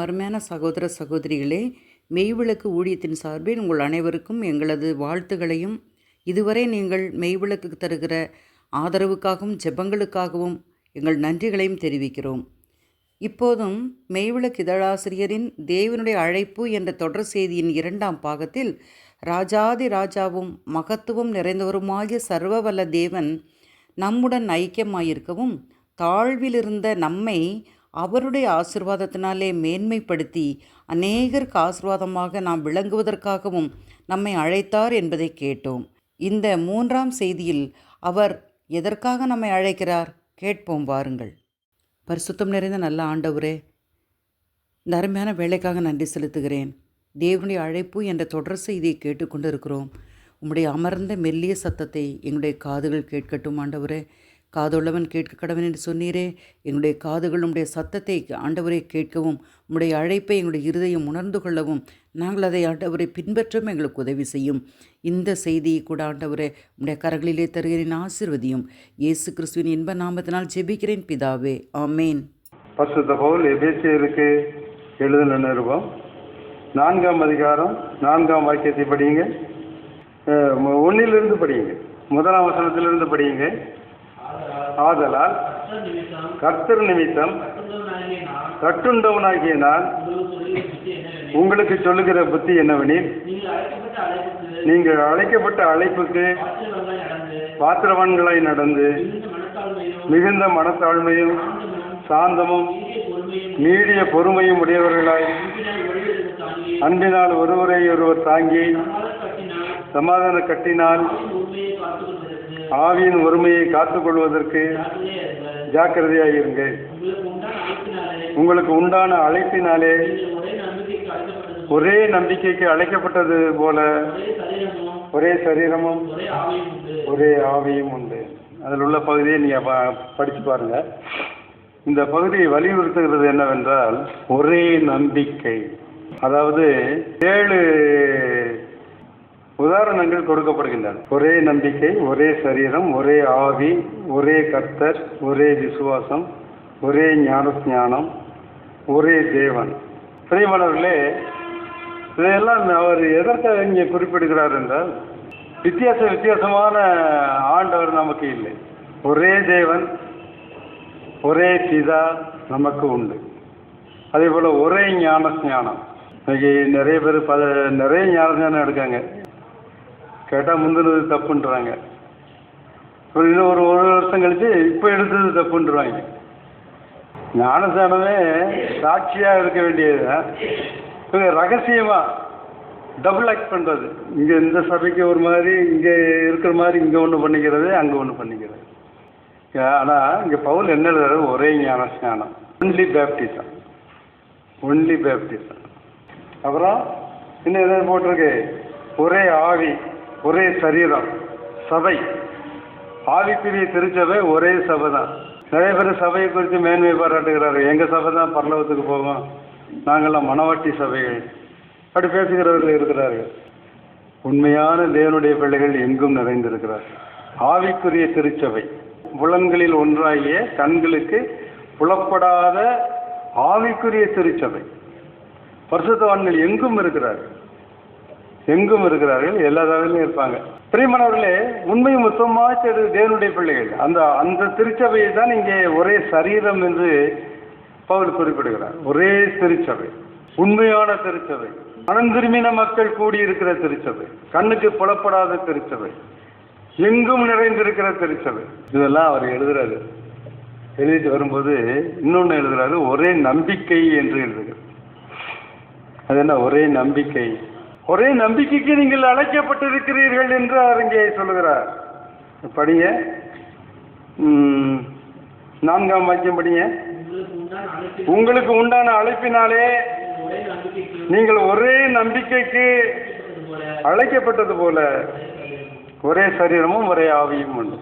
அருமையான சகோதர சகோதரிகளே மெய்விளக்கு ஊழியத்தின் சார்பில் உங்கள் அனைவருக்கும் எங்களது வாழ்த்துகளையும் இதுவரை நீங்கள் மெய்விளக்கு தருகிற ஆதரவுக்காகவும் ஜெபங்களுக்காகவும் எங்கள் நன்றிகளையும் தெரிவிக்கிறோம். இப்போதும் மெய்விளக்கு இதழாசிரியரின் தேவனுடைய அழைப்பு என்ற தொடர் செய்தியின் இரண்டாம் பாகத்தில் ராஜாதி ராஜாவும் மகத்துவம் நிறைந்தவருமாகிய சர்வவல்ல தேவன் நம்முடன் ஐக்கியமாயிருக்கவும் தாழ்விலிருந்த நம்மை அவருடைய ஆசிர்வாதத்தினாலே மேன்மைப்படுத்தி அநேகருக்கு ஆசிர்வாதமாக நாம் விளங்குவதற்காகவும் நம்மை அழைத்தார் என்பதை கேட்டோம். இந்த மூன்றாம் செய்தியில் அவர் எதற்காக நம்மை அழைக்கிறார்? கேட்போம் வாருங்கள். பரிசுத்தம் நிறைந்த நல்ல ஆண்டவரே இந்த அருமையான வேலைக்காக நன்றி செலுத்துகிறேன். தேவனுடைய அழைப்பு என்ற தொடர் செய்தியை கேட்டுக்கொண்டு இருக்கிறோம் உம்முடைய அமர்ந்த மெல்லிய சத்தத்தை எங்களுடைய காதுகள் கேட்கட்டும் ஆண்டவரே. காதுள்ளவன் கேட்க கடவன் என்று சொன்னீரே. எங்களுடைய காதுகள் உடைய சத்தத்தை ஆண்டவரை கேட்கவும் உம்முடைய அழைப்பை எங்களுடைய இருதயம் உணர்ந்து கொள்ளவும் நாங்கள் அதை ஆண்டவரை பின்பற்றவும் எங்களுக்கு உதவி செய்யும். இந்த செய்தியை கூட ஆண்டவரே உடைய கரங்களிலே தருகிறேன் ஆசிர்வதியும். இயேசு கிறிஸ்துவின் இன்ப நாமத்தினால் ஜெபிக்கிறேன் பிதாவே. ஆமேன். பரிசுத்த பவுல் எபேசியருக்கு எழுதின நிருபம். நான்காம் அதிகாரம் நான்காம் வாக்கியத்தை படியுங்க. ஒன்னிலிருந்து படியுங்க. முதலாம் வசனத்திலிருந்து படியுங்க. ஆதலால் கர்த்தர் நிமித்தம் கட்டுண்டவனாகிய நான் உங்களுக்கு சொல்லுகிற புத்தி என்னவெனில் நீங்கள் அழைக்கப்பட்ட அழைப்புக்கு பாத்திரவான்களாய் நடந்து மிகுந்த மனத்தாழ்மையும் சாந்தமும் நீடிய பொறுமையும் உடையவர்களாய் அன்பினால் ஒருவரை ஒருவர் தாங்கி சமாதான கட்டினால் ஆவியின் ஒருமையை காத்துக்கொள்வதற்கு ஜாக்கிரதையாயிருங்கள் உங்களுக்கு உண்டான அழைப்பினாலே ஒரே நம்பிக்கைக்கு அழைக்கப்பட்டது போல ஒரே சரீரமும் ஒரே ஆவியும் உண்டு. அதில் உள்ள பகுதியை நீங்கள் ப- படிச்சு பாருங்க. இந்த பகுதியை வலியுறுத்துகிறது என்னவென்றால் ஒரே நம்பிக்கை. அதாவது ஏழு உதாரணங்கள் கொடுக்கப்படுகின்றன. ஒரே நம்பிக்கை ஒரே சரீரம் ஒரே ஆவி ஒரே கர்த்தர் ஒரே விசுவாசம் ஒரே ஞானஸ்ஞானம் ஒரே தேவன். பிரியமானவர்களே இதையெல்லாம் அவர் எதற்காக இங்கே குறிப்பிடுகிறார் என்றால் வித்தியாச வித்தியாசமான ஆண்டவர் நமக்கு இல்லை. ஒரே தேவன் ஒரே பிதா நமக்கு உண்டு. அதே போல் ஒரே ஞான ஞானம் இன்னைக்கு நிறைய பேர் ப நிறைய ஞான ஞானம் எடுக்காங்க. கேட்டால் முந்தினது தப்புன்றாங்க. ஒரு இன்னும் ஒரு ஒரு வருஷம் கழித்து இப்போ எடுத்தது தப்புன்றாங்க. ஞானசானமே சாட்சியாக இருக்க வேண்டியது ரகசியமாக டபுள் ஆக்ட் பண்ணுறது இங்கே இந்த சபைக்கு ஒரு மாதிரி இங்கே இருக்கிற மாதிரி இங்கே ஒன்று பண்ணிக்கிறது அங்கே ஒன்று பண்ணிக்கிறது. ஆனால் இங்கே பவுல் என்ன எழுதுறது ஒரே ஞான ஸ்நானம் ஒன்லி பேப்டிசம் ஒன்லி பேப்டிசம் அப்புறம் இன்னும் எதாவது போட்டிருக்கு? ஒரே ஆவி. ஒரே சரீரம் சபை. ஆவிக்குரிய திருச்சபை ஒரே சபை தான் நிறைய பேர் சபையை குறித்து மேன்மை பாராட்டுகிறாரு எங்கள் சபை தான் பரலவத்துக்கு போவோம் நாங்கள்லாம் மணவாட்டி சபைகள். அப்படி பேசுகிறவர்கள் இருக்கிறார்கள். உண்மையான தேவனுடைய பிள்ளைகள் எங்கும் நிறைந்திருக்கிறார் ஆவிக்குரிய திருச்சபை. புலன்களில் ஒன்றாகிய கண்களுக்கு புலப்படாத ஆவிக்குரிய திருச்சபை. பரிசுத்தவான்கள் எங்கும் இருக்கிறார்கள்? எங்கும் இருக்கிறார்கள் எல்லா தகவலும் இருப்பாங்க. பிரியமானவர்களே உண்மை மொத்தமாக தேவனுடைய பிள்ளைகள். அந்த அந்த திருச்சபையை தான் இங்கே ஒரே சரீரம் என்று பவுல் குறிப்பிடுகிறார். ஒரே திருச்சபை உண்மையான திருச்சபை மனம் திரும்பின மக்கள் கூடியிருக்கிற திருச்சபை கண்ணுக்கு புலப்படாத திருச்சபை எங்கும் நிறைந்திருக்கிற திருச்சபை. இதெல்லாம் அவர் எழுதுறாரு. எழுதிட்டு வரும்போது இன்னொன்று எழுதுறாரு ஒரே நம்பிக்கை என்று எழுதுகிறார். அது என்ன? ஒரே நம்பிக்கை. ஒரே நம்பிக்கைக்கு நீங்கள் அழைக்கப்பட்டிருக்கிறீர்கள் என்று அவர் இங்கே சொல்லுகிறார். படிங்க. நான்காம் வாக்கியம் படிங்க. உங்களுக்கு உண்டான அழைப்பினாலே நீங்கள் ஒரே நம்பிக்கைக்கு அழைக்கப்பட்டது போல ஒரே சரீரமும் ஒரே ஆவியும் உண்டு.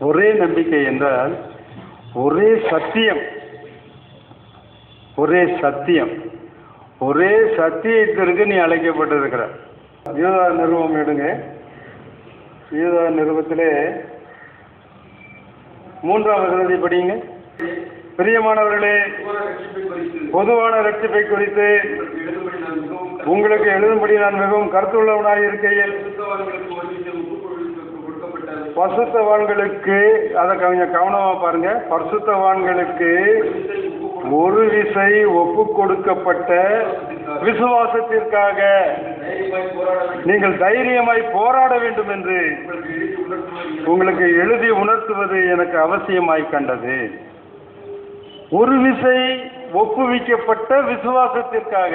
ஒரே நம்பிக்கை என்றால் ஒரே சத்தியம். ஒரே சத்தியம். ஒரே சத்தியத்திற்கு நீ அழைக்கப்பட்டிருக்கிற. யூதா நிறுவம் எடுங்க. யூதா நிறுவத்திலே மூன்றாம் வசனத்தை படியுங்க. பிரியமானவர்களே பொதுவான ரட்சிப்பை குறித்து உங்களுக்கு எழுதும்படி நான் மிகவும் கருத்துள்ளவனாக இருக்கையில் பசுத்தவான்களுக்கு அதை கொஞ்சம் கவனமாக பாருங்க. பரிசுத்தவான்களுக்கு ஒரு விசை ஒப்பு கொடுக்கப்பட்ட விசுவாசத்திற்காக நீங்கள் தைரியமாய் போராட வேண்டும் என்று உங்களுக்கு எழுதி உணர்த்துவது உணர்த்துவது எனக்கு அவசியமாய் கண்டது. ஒரு விசை ஒப்புவிக்கப்பட்ட விசுவாசத்திற்காக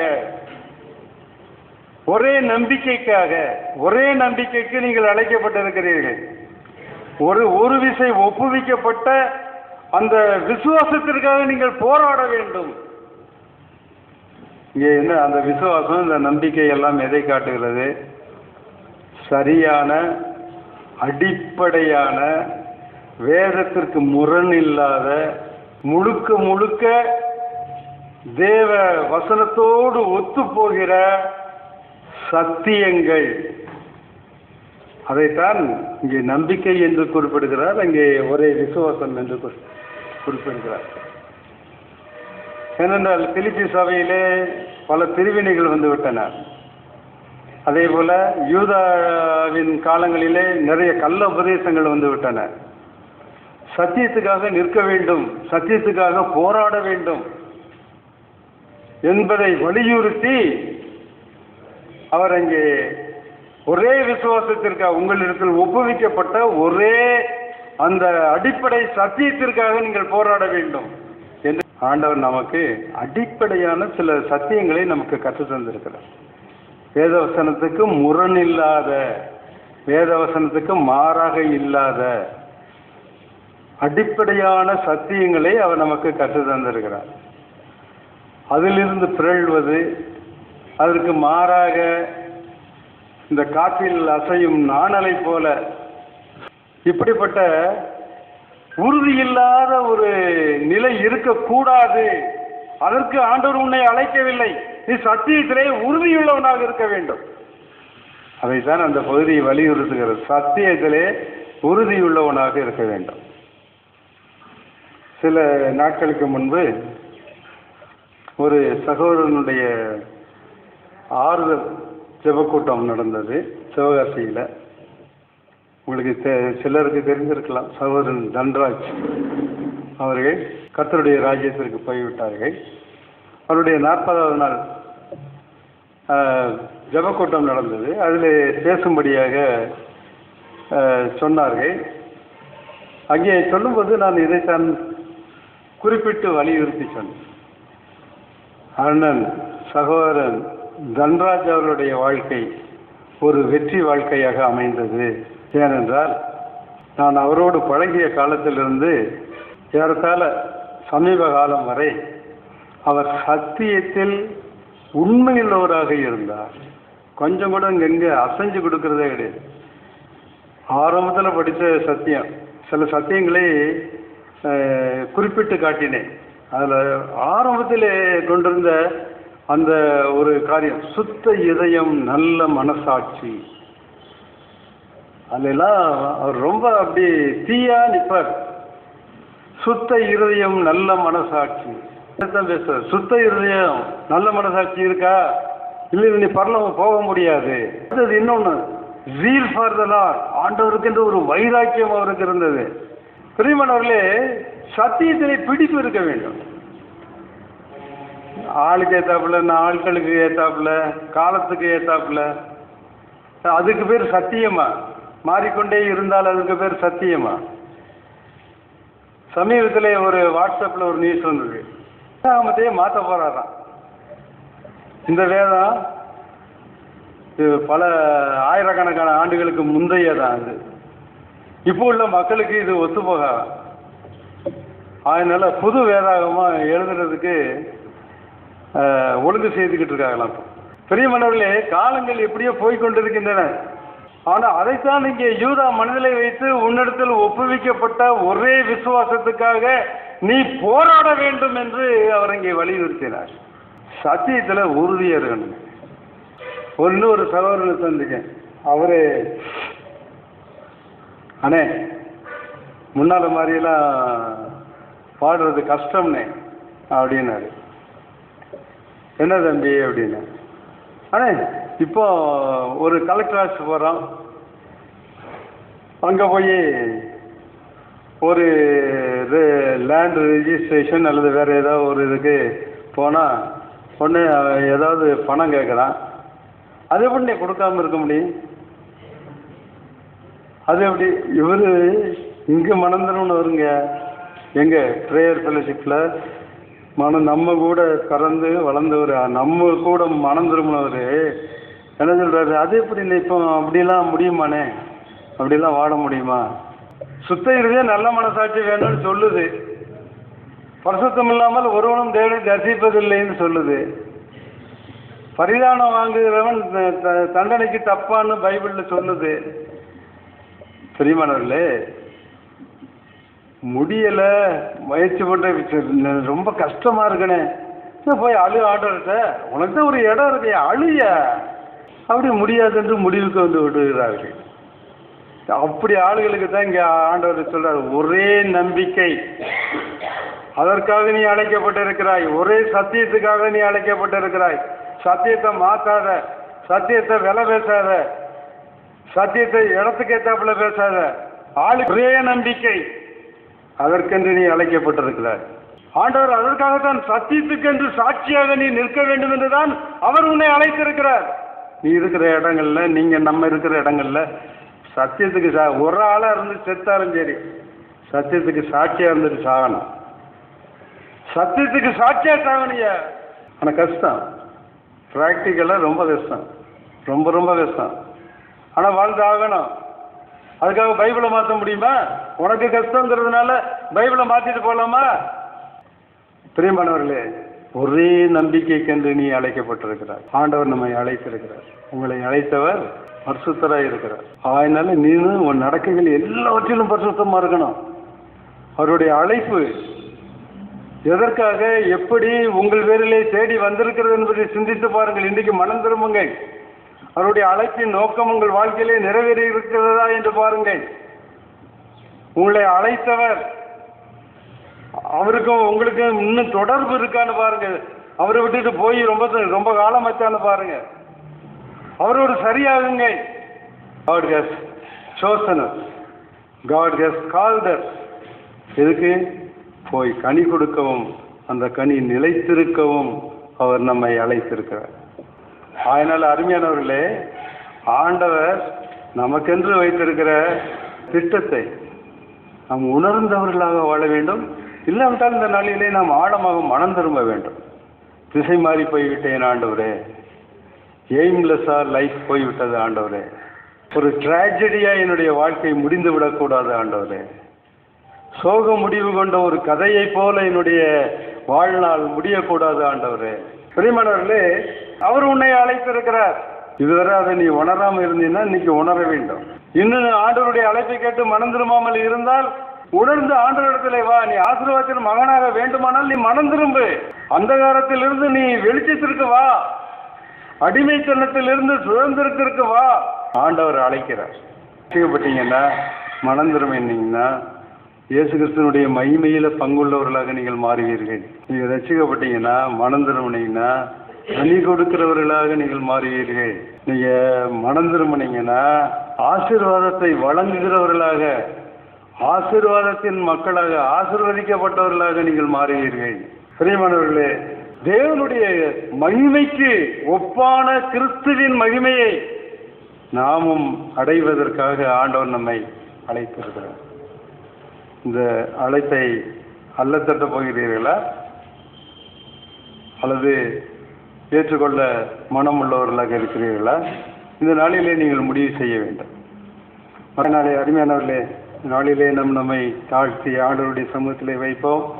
ஒரே நம்பிக்கைக்காக ஒரே நம்பிக்கைக்கு நீங்கள் அழைக்கப்பட்டிருக்கிறீர்கள். ஒரு ஒரு விசை ஒப்புவிக்கப்பட்ட அந்த விசுவாசத்திற்காக நீங்கள் போராட வேண்டும். இங்கே என்ன அந்த விசுவாசம் இந்த நம்பிக்கை எல்லாம் எதை காட்டுகிறது? சரியான அடிப்படையான வேதத்திற்கு முரண் இல்லாத முழுக்க முழுக்க தேவ வசனத்தோடு ஒத்துப்போகிற சத்தியங்கள். அதைத்தான் இங்கே நம்பிக்கை என்று குறிப்பிடுகிறார். அங்கே ஒரே விசுவாசம் என்று குறி- குறிப்பிடுகிறார் ஏனென்றால் பிலிப்பி சபையிலே பல பிரிவினைகள் வந்துவிட்டன. அதே போல யூதாவின் காலங்களிலே நிறைய கள்ள உபதேசங்கள் வந்து விட்டன சத்தியத்துக்காக நிற்க வேண்டும் சத்தியத்துக்காக போராட வேண்டும் என்பதை வலியுறுத்தி அவர் அங்கே ஒரே விசுவாசத்திற்காக உங்களிடத்தில் ஒப்புவிக்கப்பட்ட ஒரே அந்த அடிப்படை சத்தியத்திற்காக நீங்கள் போராட வேண்டும் என்று ஆண்டவர் நமக்கு அடிப்படையான சில சத்தியங்களை நமக்கு கற்று தந்திருக்கிறார். வேதவசனத்துக்கு முரண் இல்லாத வேதவசனத்துக்கு மாறாக இல்லாத அடிப்படையான சத்தியங்களை அவர் நமக்கு கற்று தந்திருக்கிறார். அதிலிருந்து பிறழ்வது அதற்கு மாறாக இந்த காற்றில் அசையும் நாணலை போல இப்படிப்பட்ட உறுதியில்லாத ஒரு நிலை இருக்கக்கூடாது. அதற்கு ஆண்டவர் உன்னை அழைக்கவில்லை. நீ சத்தியத்திலே உறுதியுள்ளவனாக இருக்க வேண்டும். அதைத்தான் அந்த பகுதியை வலியுறுத்துகிறது சத்தியத்திலே உறுதியுள்ளவனாக இருக்க வேண்டும். சில நாட்களுக்கு முன்பு ஒரு சகோதரனுடைய ஆறுதல் ஜெபக்கூட்டம் நடந்தது. சிவகாசியில். உங்களுக்கு தெ- சிலருக்கு தெரிந்திருக்கலாம் சகோதரன் தன்ராஜ் அவர்கள் கர்த்தருடைய ராஜ்யத்திற்கு போய்விட்டார்கள். அவருடைய நாற்பதாவது நாள் ஜபக்கூட்டம் ஜெபக்கூட்டம் நடந்தது. அதில் பேசும்படியாக சொன்னார்கள். அங்கே சொல்லும்போது நான் இதைத்தான் குறிப்பிட்டு வலியுறுத்தி சொன்னேன். அண்ணன் சகோதரன் தன்ராஜ் அவருடைய வாழ்க்கை ஒரு வெற்றி வாழ்க்கையாக அமைந்தது. ஏனென்றால் நான் அவரோடு பழகிய காலத்திலிருந்து ஏறத்தாழ சமீப காலம் வரை அவர் சத்தியத்தில் உண்மையுள்ளவராக இருந்தார். கொஞ்சம் கூட இங்கே அசைஞ்சு கொடுக்கறதே கிடையாது. ஆரம்பத்தில் படித்த சத்தியம் சில சத்தியங்களை குறிப்பிட்டு காட்டினேன். அதில் ஆரம்பத்தில் கொண்டிருந்த அந்த ஒரு காரியம் சுத்த இதயம் நல்ல மனசாட்சி. அதெல்லாம் அவர் ரொம்ப அப்படி தீயா நிற்பார் சுத்த இருதயம் நல்ல மனசாட்சி. தான் பேசுவார் சுத்த இருதயம் நல்ல மனசாட்சி இருக்கா? இல்லை நீ பரலவம் போக முடியாது. அடுத்தது இன்னொன்று ஜீல் ஃபார் த லார் ஆண்டவருக்கு என்று ஒரு வைராக்கியம் அவருக்கு இருந்தது. பிரியமானவர்களே சத்தியத்திலே பிடிப்பு இருக்க வேண்டும். ஆளுக்கு ஏத்தாப்புல ஆட்களுக்கு ஏத்தாப்புல காலத்துக்கு ஏத்தாப்புல அதுக்கு பேர் சத்தியமா? மாறிக்கொண்டே இருந்தால் அதுக்கு பேர் சத்தியமா? சமீபத்தில் ஒரு வாட்ஸ்அப்பில் ஒரு நியூஸ் வந்தது. வேதாகமத்தையே மாற்ற போகிறாராம் இந்த வேதம் இது பல ஆயிரக்கணக்கான ஆண்டுகளுக்கு முந்தைய தான் அது? இப்போ உள்ள மக்களுக்கு இது ஒத்து போகாதான் அதனால புது வேதாகமா எழுதுறதுக்கு ஒழுங்கு செய்துக்கிட்டு இருக்காங்களாம் பெரிய மன்னர்களே காலங்கள் எப்படியோ போய்கொண்டிருக்கின்றன ஆனால் அதைத்தான் இங்கே யூதா மனதிலே வைத்து உன்னிடத்தில் ஒப்புவிக்கப்பட்ட ஒரே விசுவாசத்துக்காக நீ போராட வேண்டும் என்று அவர் இங்கே வலியுறுத்தினார். சத்தியத்தில் உறுதியாக இருக்கணும். ஒன்று ஒரு சகோதரனை சந்திக்கேன் அவரு அண்ணே முன்னால மாதிரியெல்லாம் பாடுறது கஷ்டம்னே அப்படின்னாரு. என்ன தம்பி அப்படின்னு? அண்ணே இப்போ ஒரு கலெக்டர் ஆஃபீஸ் போகிறோம் அங்கே போய் ஒரு இது லேண்ட் ரிஜிஸ்ட்ரேஷன் அல்லது வேறு ஏதாவது ஒரு இதுக்கு போனால் ஒன்று ஏதாவது பணம் கேட்குறான் அது எப்படி நீ கொடுக்காம இருக்க முடியும்? அது எப்படி? இவர் இங்கே மணந்தனம்னு வருங்க. எங்கே? ப்ரேயர் ஃபெலோஷிப்பில் மனம் நம்ம கூட பிறந்து வளர்ந்தவர்? நம்ம கூட மனம் என்ன சொல்கிறாரு அது எப்படி நீ இப்போ அப்படிலாம் முடியுமாண்ணே? அப்படிலாம் வாட முடியுமா? சுத்த இருதே நல்ல மனசாட்சி வேணும்னு சொல்லுது. பரிசுத்தம் இல்லாமல் ஒருவனும் தேவனை தரிசிப்பதில்லைன்னு சொல்லுது. பரிதானம் வாங்குகிறவன் தண்டனைக்கு தப்பான்னு பைபிளில் சொல்லுது. பிரியமானவர்களே முடியலை முயற்சி பண்ற ரொம்ப கஷ்டமா இருக்கனே போய் அழு ஆர்டர்கிட்ட உனக்கு தான் ஒரு இடம் இருக்கு அழுய. அப்படி முடியாது என்று முடிவுக்கு வந்து விடுகிறார்கள். அப்படி ஆளுகளுக்கு தான் இங்கே ஆண்டவர் சொல்றார் ஒரே நம்பிக்கை. அதற்காக நீ அழைக்கப்பட்டிருக்கிறாய் ஒரே சத்தியத்துக்காக நீ அழைக்கப்பட்டிருக்கிறாய். சத்தியத்தை மாற்றாத சத்தியத்தை விலை பேசாத சத்தியத்தை இடத்துக்கு ஏத்தாப்புல பேசாத ஆளு ஒரே நம்பிக்கை. அதற்கென்று நீ அழைக்கப்பட்டிருக்கிறாய். ஆண்டவர் அதற்காகத்தான் சத்தியத்துக்கென்று சாட்சியாக நீ நிற்க வேண்டும் என்றுதான் அவர் உன்னை அழைத்திருக்கிறார். இருக்கிற இடங்கள்ல நீங்க நம்ம இருக்கிற இடங்கள்ல சத்தியத்துக்கு சா ஒரு ஆளா இருந்து செத்தாலும் சரி சத்தியத்துக்கு சாட்சியா இருந்துட்டு சாகணும். சத்தியத்துக்கு சாட்சியா சாகணிய ஆனா கஷ்டம். ப்ராக்டிக்கலாக ரொம்ப கஷ்டம். ரொம்ப ரொம்ப கஷ்டம். ஆனால் வாழ்ந்து ஆகணும் அதுக்காக பைபிளை மாற்ற முடியுமா? உனக்கு கஷ்டங்கிறதுனால பைபிளை மாற்றிட்டு போகலாமா பிரியமானவர்களே ஒரே நம்பிக்கைக்கென்று நீ அழைக்கப்பட்டிருக்கிறார் ஆண்டவர் நம்மை அழைத்திருக்கிறார். உங்களை அழைத்தவர் பரிசுத்தராக இருக்கிறார். அதனால நீனும் உன் நடக்கைகள் எல்லாவற்றிலும் பரிசுத்தமாக இருக்கணும். அவருடைய அழைப்பு எதற்காக எப்படி உங்கள் பேரிலே தேடி வந்திருக்கிறது என்பதை சிந்தித்து பாருங்கள். இன்றைக்கு மனம் திரும்புங்கள். அவருடைய அழைப்பின் நோக்கம் உங்கள் வாழ்க்கையிலே நிறைவேறி இருக்கிறதா என்று பாருங்கள். உங்களை அழைத்தவர் அவருக்கும் உங்களுக்கும் இன்னும் தொடர்பு இருக்கான்னு பாருங்க. அவரை விட்டுட்டு போய் ரொம்ப ரொம்ப காலம் வச்சான்னு பாருங்க. அவரோடு சரியாகுங்க. God has chosen God has called எதுக்கு? போய் கனி கொடுக்கவும் அந்த கனி நிலைத்திருக்கவும் அவர் நம்மை அழைத்திருக்கிறார். அதனால் அருமையானவர்களே ஆண்டவர் நமக்கென்று வைத்திருக்கிற திட்டத்தை நாம் உணர்ந்தவர்களாக வாழ வேண்டும். இல்லாவிட்டால் இந்த நாளிலே நாம் ஆழமாக மனம் திரும்ப வேண்டும். திசை மாறி போய்விட்டேன் ஆண்டவரே. எய்ம்லெஸ்ஸாக லைஃப் போய்விட்டது ஆண்டவரே. ஒரு ட்ராஜடியாக என்னுடைய வாழ்க்கை முடிந்து விடக்கூடாது ஆண்டவரே. சோக முடிவு கொண்ட ஒரு கதையைப் போல என்னுடைய வாழ்நாள் முடியக்கூடாது ஆண்டவரே. பிரிமணர்களே அவர் உன்னை அழைத்திருக்கிறார். இதுவரை அதை நீ உணராமல் இருந்தீங்கன்னா இன்னைக்கு உணர வேண்டும். இன்னும் ஆண்டவருடைய அழைப்பை கேட்டு மனம் திரும்பாமல் இருந்தால் உணர்ந்து ஆண்டவரிடத்திலே வா நீ ஆசீர்வாதத்தின் மகனாக வேண்டுமானால் நீ மனம் திரும்பு. அந்தகாரத்திலிருந்து நீ வெளிச்சத்திற்கு வா. அடிமைத்தனத்திலிருந்து சுதந்திரத்திற்கு வா. ஆண்டவர் அழைக்கிறார். ரசிக்கப்பட்டீங்கன்னா மனம் திரும்பினீங்கன்னா இயேசு கிறிஸ்தனுடைய மகிமையில பங்குள்ளவர்களாக நீங்கள் மாறுவீர்கள். நீங்கள் ரசிக்கப்பட்டீங்கன்னா மனம் திரும்பினீங்கன்னா கனி கொடுக்கிறவர்களாக நீங்கள் மாறுவீர்கள். நீங்க மனம் திரும்பினீங்கன்னா ஆசீர்வாதத்தை வழங்குகிறவர்களாக ஆசீர்வாதத்தின் மக்களாக ஆசிர்வதிக்கப்பட்டவர்களாக நீங்கள் மாறுவீர்கள். பிரியமானவர்களே தேவனுடைய மகிமைக்கு ஒப்பான கிறிஸ்துவின் மகிமையை நாமும் அடைவதற்காக ஆண்டவர் நம்மை அழைத்திருக்கிறார். இந்த அழைப்பை அல்லத்தட்ட போகிறீர்களா? அல்லது ஏற்றுக்கொள்ள மனம் உள்ளவர்களாக இருக்கிறீர்களா? இந்த நாளிலே நீங்கள் முடிவு செய்ய வேண்டும். மறுநாளே அருமையானவர்களே நாளிலே நம் நம்மை தாழ்த்தி ஆண்டவருடைய சமூகத்திலே வைப்போம்.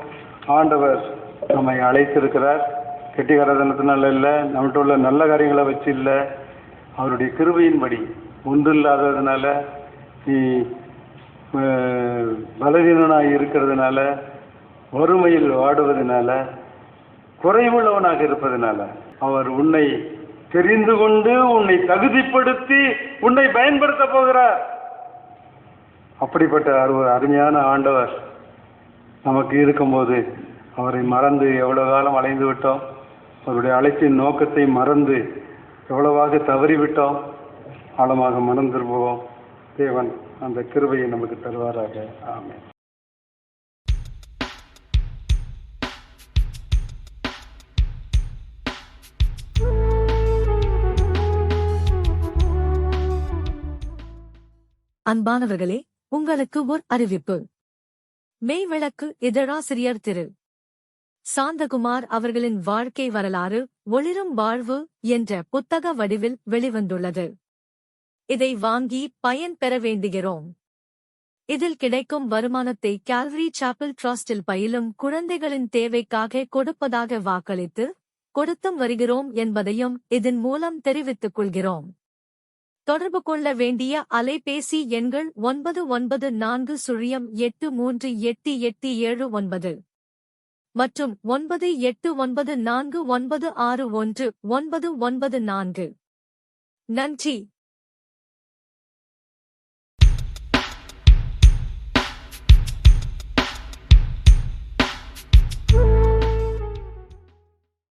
ஆண்டவர் நம்மை அழைத்திருக்கிறார். கெட்டிகாரதனத்தினால இல்லை நம்மகிட்ட உள்ள நல்ல காரியங்களை வச்சு இல்லை. அவருடைய கிருபையின்படி ஒன்று இல்லாததுனால நீ பலதீனனாக இருக்கிறதுனால வறுமையில் வாடுவதனால குறைவுள்ளவனாக இருப்பதனால அவர் உன்னை தெரிந்து கொண்டு உன்னை தகுதிப்படுத்தி உன்னை பயன்படுத்த போகிறார். அப்படிப்பட்ட ஒரு அருமையான ஆண்டவர் நமக்கு இருக்கும்போது அவரை மறந்து எவ்வளோ காலம் அலைந்து விட்டோம். அவருடைய அழைப்பின் நோக்கத்தை மறந்து எவ்வளவாக தவறிவிட்டோம். ஆழமாக மனம் தேவன் அந்த கிருபையை நமக்கு தருவாராக. ஆமே அன்பானவர்களே உங்களுக்கு ஓர் அறிவிப்பு. மெய்விளக்கு இதழாசிரியர் திரு. சாந்தகுமார் அவர்களின் வாழ்க்கை வரலாறு ஒளிரும் வாழ்வு என்ற புத்தக வடிவில் வெளிவந்துள்ளது. இதை வாங்கி பயன் பெற வேண்டுகிறோம். இதில் கிடைக்கும் வருமானத்தை கேல்வரி சாப்பிள் ட்ரஸ்டில் பயிலும் குழந்தைகளின் தேவைக்காக கொடுப்பதாக வாக்களித்து கொடுத்தும் வருகிறோம் என்பதையும் இதன் மூலம் தெரிவித்துக் கொள்கிறோம். தொடர்பு கொள்ள வேண்டிய அலைபேசி எண்கள் ஒன்பது ஒன்பது நான்கு சுழியம் எட்டு மூன்று எட்டு எட்டு ஏழு ஒன்பது. மற்றும் ஒன்பது எட்டு ஒன்பது நான்கு ஒன்பது ஆறு ஒன்று ஒன்பது ஒன்பது நான்கு. நன்றி.